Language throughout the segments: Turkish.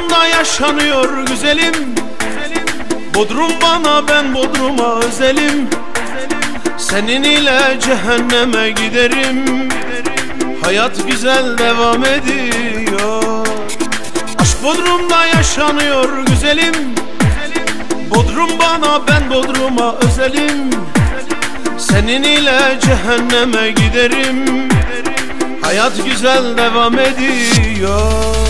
Bodrum'da yaşanıyor güzelim. Bodrum bana ben Bodrum'a özelim. Senin ile cehenneme giderim. Hayat güzel devam ediyor. Aşk Bodrum'da yaşanıyor güzelim. Bodrum bana ben Bodrum'a özelim. Senin ile cehenneme giderim. Hayat güzel devam ediyor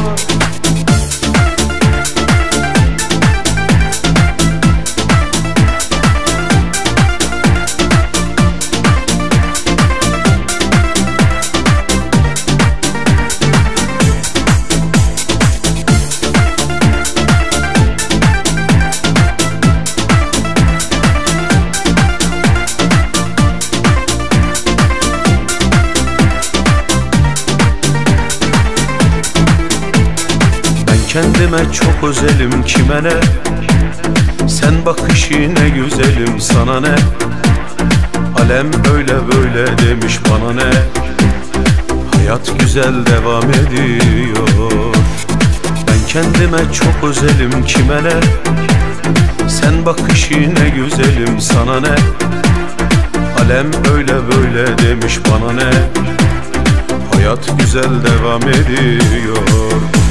Kendime çok özelim kime ne? Sen bakışı ne güzelim sana ne? Alem öyle böyle demiş bana ne? Hayat güzel devam ediyor. Ben kendime çok özelim kime ne? Sen bakışı ne güzelim sana ne? Alem öyle böyle demiş bana ne? Hayat güzel devam ediyor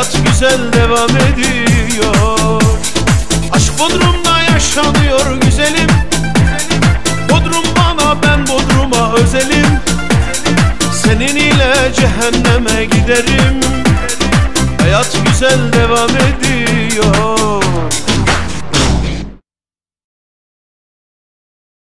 Hayat güzel devam ediyor. Aşk Bodrum'da yaşanıyor güzelim. Bodrum bana ben Bodrum'a özelim. Senin ile cehenneme giderim. Hayat güzel devam ediyor